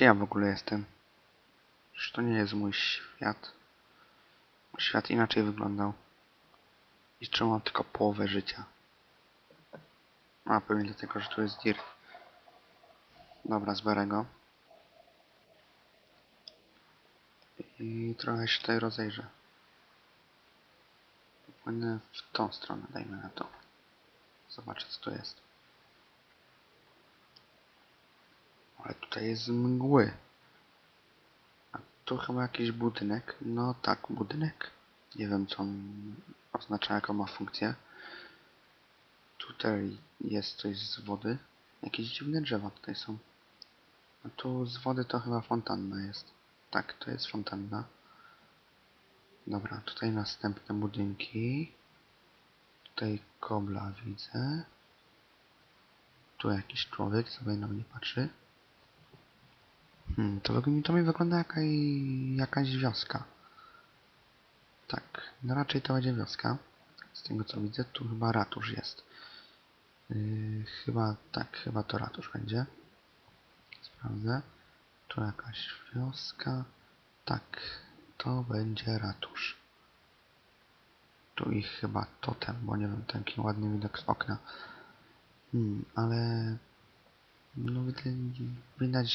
Gdzie ja w ogóle jestem? Przecież to nie jest mój świat. Świat inaczej wyglądał. I czemu mam tylko połowę życia? A, pewnie dlatego, że tu jest dirt. Dobra, zberę go. I trochę się tutaj rozejrzę. Płynę w tą stronę, dajmy na to. Zobaczę co to jest. Ale tutaj jest mgły. A tu chyba jakiś budynek. No tak, budynek. Nie wiem co on oznacza, jaką ma funkcję. Tutaj jest coś z wody. Jakieś dziwne drzewa tutaj są. A tu z wody to chyba fontanna jest. Tak, to jest fontanna. Dobra, tutaj następne budynki. Tutaj kobla widzę. Tu jakiś człowiek sobie na mnie patrzy. Hmm, to, wyg- to mi wygląda jaka, jakaś wioska. Tak, no raczej to będzie wioska. Z tego co widzę, tu chyba ratusz jest. Yy, chyba, tak, chyba to ratusz będzie. Sprawdzę. Tu jakaś wioska. Tak, to będzie ratusz. Tu ich chyba totem, bo nie wiem, taki ładny widok z okna. Hmm, ale no widać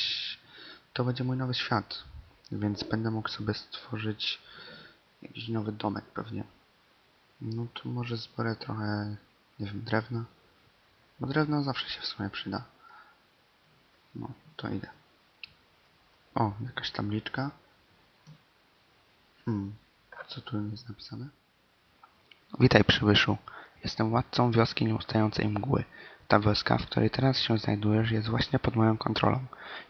to będzie mój nowy świat, więc będę mógł sobie stworzyć jakiś nowy domek pewnie. No to może zbiorę trochę, nie wiem, drewna. Bo drewno zawsze się w sumie przyda. No, to idę. O, jakaś tabliczka. Hmm, co tu jest napisane? Witaj przybyszu. Jestem władcą wioski nieustającej mgły. Ta wioska, w której teraz się znajdujesz, jest właśnie pod moją kontrolą.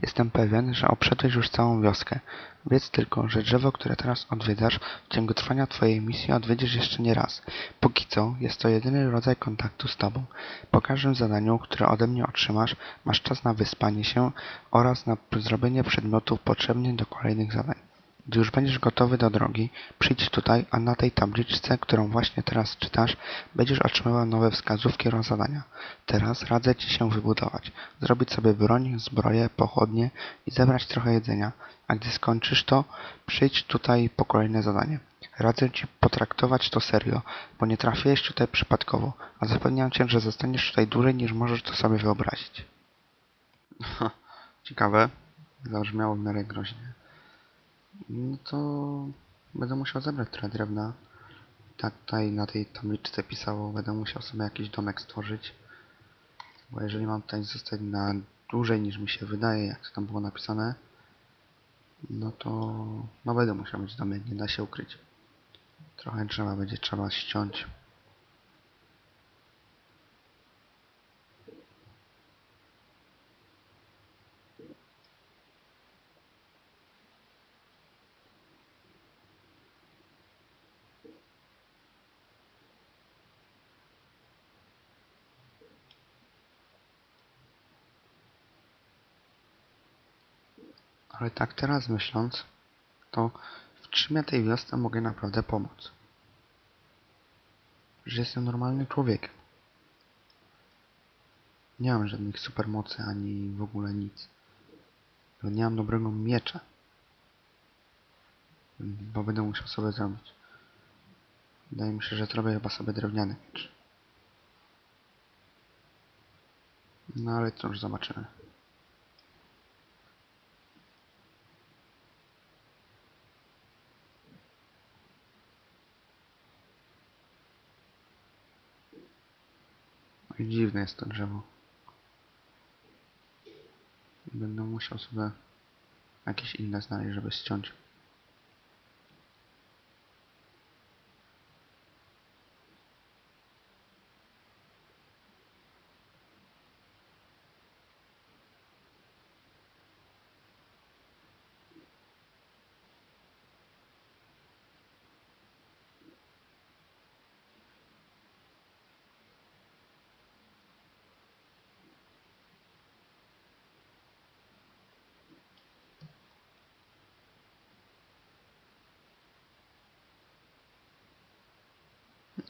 Jestem pewien, że obszedłeś już całą wioskę. Wiedz tylko, że drzewo, które teraz odwiedzasz, w ciągu trwania twojej misji odwiedzisz jeszcze nie raz. Póki co, jest to jedyny rodzaj kontaktu z tobą. Po każdym zadaniu, które ode mnie otrzymasz, masz czas na wyspanie się oraz na zrobienie przedmiotów potrzebnych do kolejnych zadań. Gdy już będziesz gotowy do drogi, przyjdź tutaj, a na tej tabliczce, którą właśnie teraz czytasz, będziesz otrzymywał nowe wskazówki oraz zadania. Teraz radzę Ci się wybudować, zrobić sobie broń, zbroję, pochodnie i zebrać trochę jedzenia, a gdy skończysz to, przyjdź tutaj po kolejne zadanie. Radzę Ci potraktować to serio, bo nie trafiłeś tutaj przypadkowo, a zapewniam Cię, że zostaniesz tutaj dłużej niż możesz to sobie wyobrazić. Ciekawe. Zabrzmiało w miarę groźnie. No to będę musiał zebrać trochę drewna. Tak tutaj na tej tabliczce pisało, będę musiał sobie jakiś domek stworzyć. Bo jeżeli mam tutaj zostać na dłużej niż mi się wydaje, jak to tam było napisane, no to no będę musiał mieć domek, nie da się ukryć. Trochę drzewa będzie trzeba ściąć. Ale tak teraz myśląc, to w czym ja tej wiosce mogę naprawdę pomóc? Że jestem normalnym człowiekiem. Nie mam żadnych supermocy ani w ogóle nic. Nie mam dobrego miecza. Bo będę musiał sobie zrobić. Wydaje mi się, że zrobię chyba sobie drewniany miecz. No ale cóż, zobaczymy. Dziwne jest to drzewo. Będę musiał sobie jakieś inne znaleźć, żeby ściąć.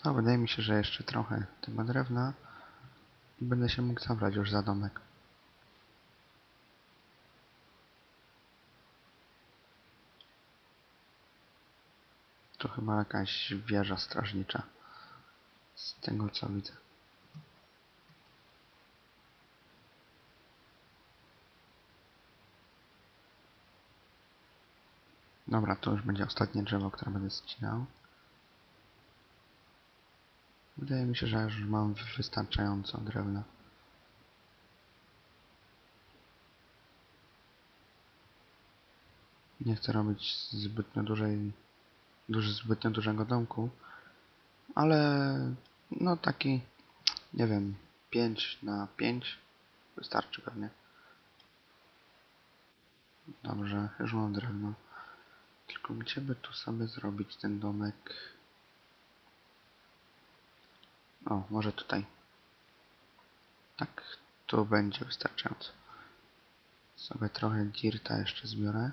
No, wydaje mi się, że jeszcze trochę tego drewna i będę się mógł zabrać już za domek. To chyba jakaś wieża strażnicza. Z tego co widzę. Dobra, to już będzie ostatnie drzewo, które będę ścinał. Wydaje mi się, że już mam wystarczająco drewna. Nie chcę robić zbytnio dużej, duży, zbytnio dużego domku, ale no taki, nie wiem, 5 na 5 wystarczy pewnie. Dobrze, już mam drewno. Tylko gdzie by tu sobie zrobić ten domek? O, może tutaj. Tak, tu będzie wystarczająco. Sobie trochę dirta jeszcze zbiorę.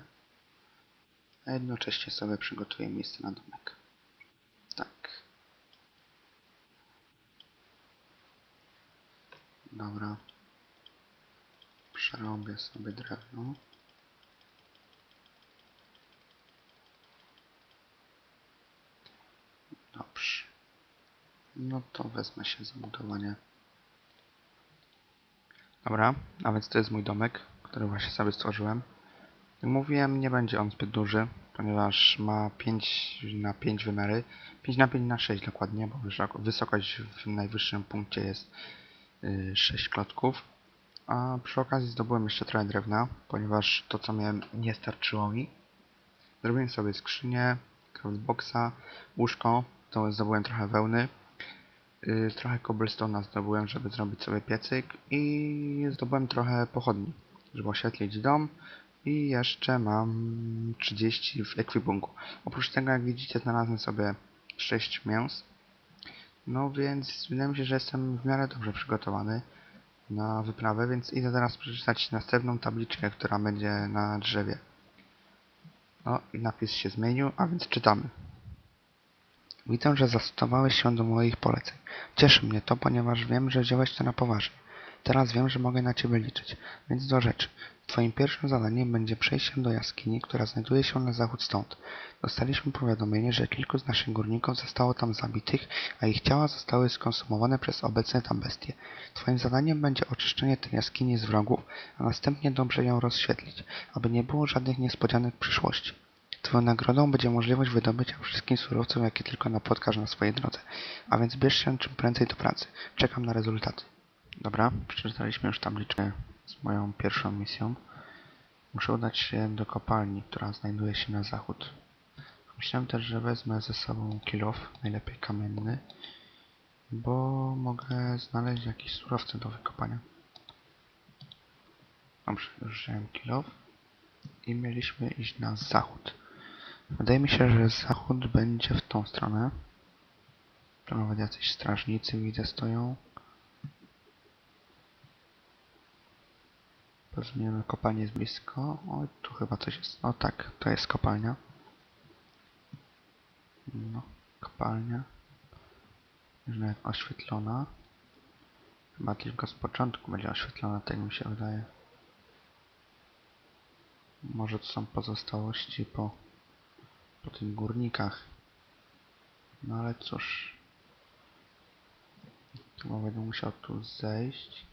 A jednocześnie sobie przygotuję miejsce na domek. Tak. Dobra. Przerobię sobie drewno. Dobrze. No to wezmę się za budowanie. Dobra, a więc to jest mój domek, który właśnie sobie stworzyłem. Jak mówiłem, nie będzie on zbyt duży, ponieważ ma 5 na 5 wymiary. 5 na 5 na 6 dokładnie, bo wysoko- wysokość w najwyższym punkcie jest y, 6 klocków. A przy okazji zdobyłem jeszcze trochę drewna, ponieważ to co miałem nie starczyło mi. Zrobiłem sobie skrzynię, craftboxa, łóżko, to zdobyłem trochę wełny. Y, Trochę cobblestone'a zdobyłem, żeby zrobić sobie piecyk i zdobyłem trochę pochodni, żeby oświetlić dom i jeszcze mam 30 w ekwipunku. Oprócz tego, jak widzicie, znalazłem sobie 6 mięs. No więc wydaje mi się, że jestem w miarę dobrze przygotowany na wyprawę, więc idę teraz przeczytać następną tabliczkę, która będzie na drzewie. No i napis się zmienił, a więc czytamy. Widzę, że zastosowałeś się do moich poleceń. Cieszy mnie to, ponieważ wiem, że wziąłeś to na poważnie. Teraz wiem, że mogę na ciebie liczyć. Więc do rzeczy. Twoim pierwszym zadaniem będzie przejście do jaskini, która znajduje się na zachód stąd. Dostaliśmy powiadomienie, że kilku z naszych górników zostało tam zabitych, a ich ciała zostały skonsumowane przez obecne tam bestie. Twoim zadaniem będzie oczyszczenie tej jaskini z wrogów, a następnie dobrze ją rozświetlić, aby nie było żadnych niespodzianek w przyszłości. Twoją nagrodą będzie możliwość wydobycia wszystkich surowców, jakie tylko napotkasz na swojej drodze. A więc bierz się czym prędzej do pracy. Czekam na rezultaty. Dobra, przeczytaliśmy już tabliczkę z moją pierwszą misją. Muszę udać się do kopalni, która znajduje się na zachód. Myślałem też, że wezmę ze sobą kilof, najlepiej kamienny, bo mogę znaleźć jakieś surowce do wykopania. Dobrze, już wziąłem kilof i mieliśmy iść na zachód. Wydaje mi się, że zachód będzie w tą stronę. Tu nawet jacyś strażnicy widzę stoją. Rozumiemy, kopalnia jest blisko. O, tu chyba coś jest. O tak, to jest kopalnia. No, kopalnia. Już nawet oświetlona. Chyba tylko z początku będzie oświetlona, tak mi się wydaje. Może to są pozostałości po, po tych górnikach. No ale cóż. Chyba będę musiał tu zejść.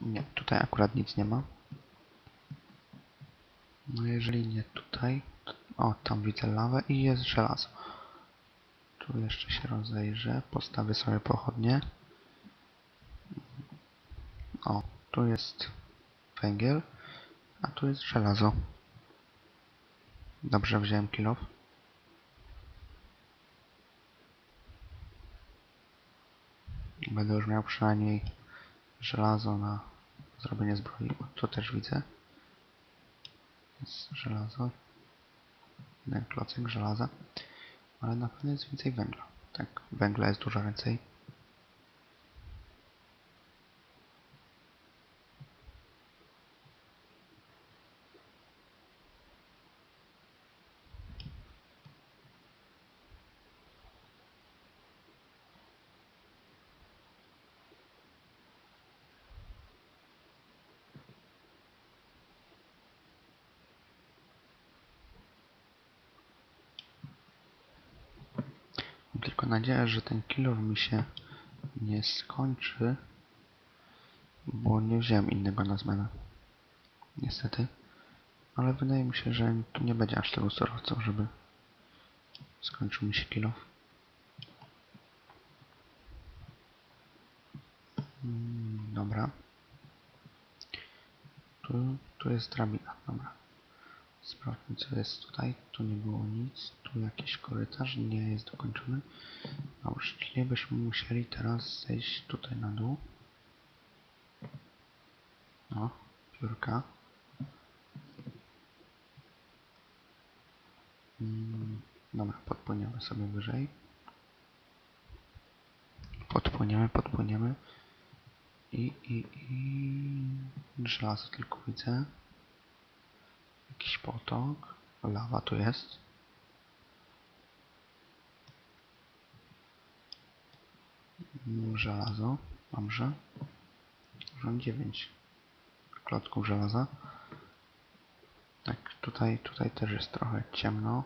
Nie tutaj akurat nic nie ma. No jeżeli nie tutaj... O, tam widzę lawę i jest żelazo. Tu jeszcze się rozejrzę. Postawię sobie pochodnie. O, tu jest węgiel, a tu jest żelazo. Dobrze, wziąłem kilof. Będę już miał przynajmniej żelazo na zrobienie zbroi. O, tu też widzę. Jest żelazo. Jeden klocek żelaza. Ale na pewno jest więcej węgla. Tak, węgla jest dużo więcej. Mam tylko nadzieję, że ten killer mi się nie skończy, bo nie wziąłem innego na zmianę. Niestety. Ale wydaje mi się, że tu nie będzie aż tylu surowców, żeby skończył mi się kilof. Mm, Dobra. Tu, tu jest drabina, dobra. Sprawdźmy co jest tutaj. Tu nie było nic. Tu jakiś korytarz nie jest dokończony. Dobrze, czyli byśmy musieli teraz zejść tutaj na dół. No, piórka. Mm, dobra, podpłyniemy sobie wyżej. Podpłyniemy, podpłyniemy. I, i, i... Żelazo tylko widzę. Jakiś potok. Lawa tu jest. Mm, Żelazo. Dobrze. Mam 9 klocków żelaza. Tak, tutaj, tutaj też jest trochę ciemno.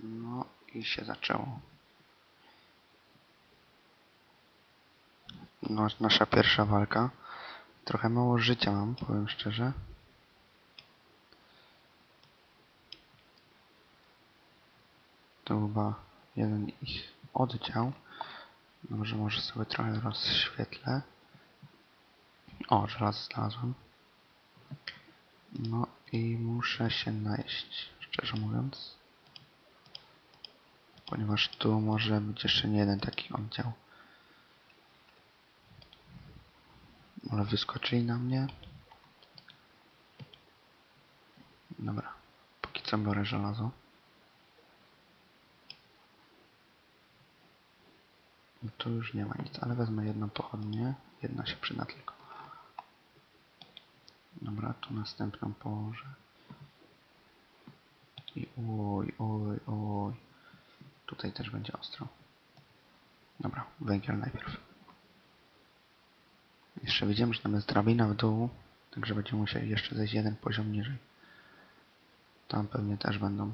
No i się zaczęło. Nasza pierwsza walka. Trochę mało życia mam, powiem szczerze. To chyba jeden ich oddział. Dobrze, może sobie trochę rozświetlę. O, żelazo znalazłem. No i muszę się najeść, szczerze mówiąc. Ponieważ tu może być jeszcze nie jeden taki oddział. Ale wyskoczyli na mnie. Dobra. Póki co biorę żelazo. No tu już nie ma nic, ale wezmę jedną pochodnię. Jedna się przyda tylko. Dobra, tu następną położę. I oj, oj, oj. Tutaj też będzie ostro. Dobra, węgiel najpierw. Jeszcze widzimy, że tam jest drabina w dół, także będziemy musieli jeszcze zejść jeden poziom niżej. Tam pewnie też będą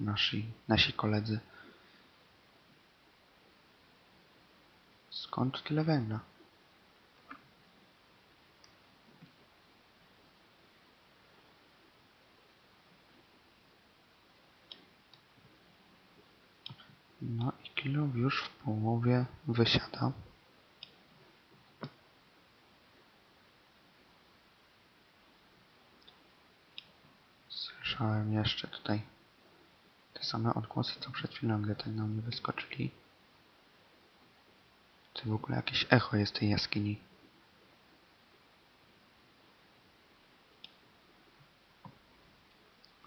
nasi, nasi koledzy. Skąd tyle węgla? No i kilo już w połowie wysiada. Słyszałem jeszcze tutaj te same odgłosy, co przed chwilą, gdy tak na mnie wyskoczyli. To w ogóle jakieś echo jest tej jaskini.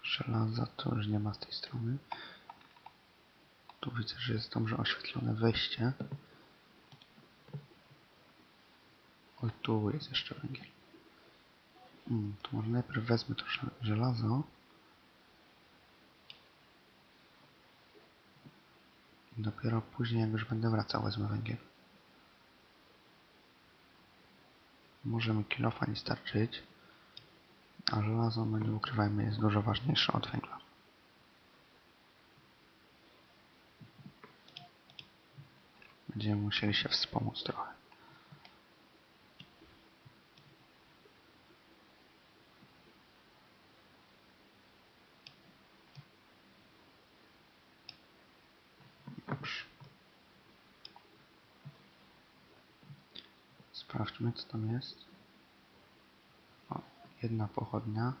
Żelaza to już nie ma z tej strony. Tu widzę, że jest dobrze oświetlone wejście. Oj, tu jest jeszcze węgiel. Hmm, to może najpierw wezmę to żel- żelazo. Dopiero później, jak już będę wracał, wezmę węgiel. Może mi kilofa nie starczyć. A żelazo, no nie ukrywajmy, jest dużo ważniejsze od węgla. Będziemy musieli się wspomóc trochę. Tam jest. O, jedna pochodnia.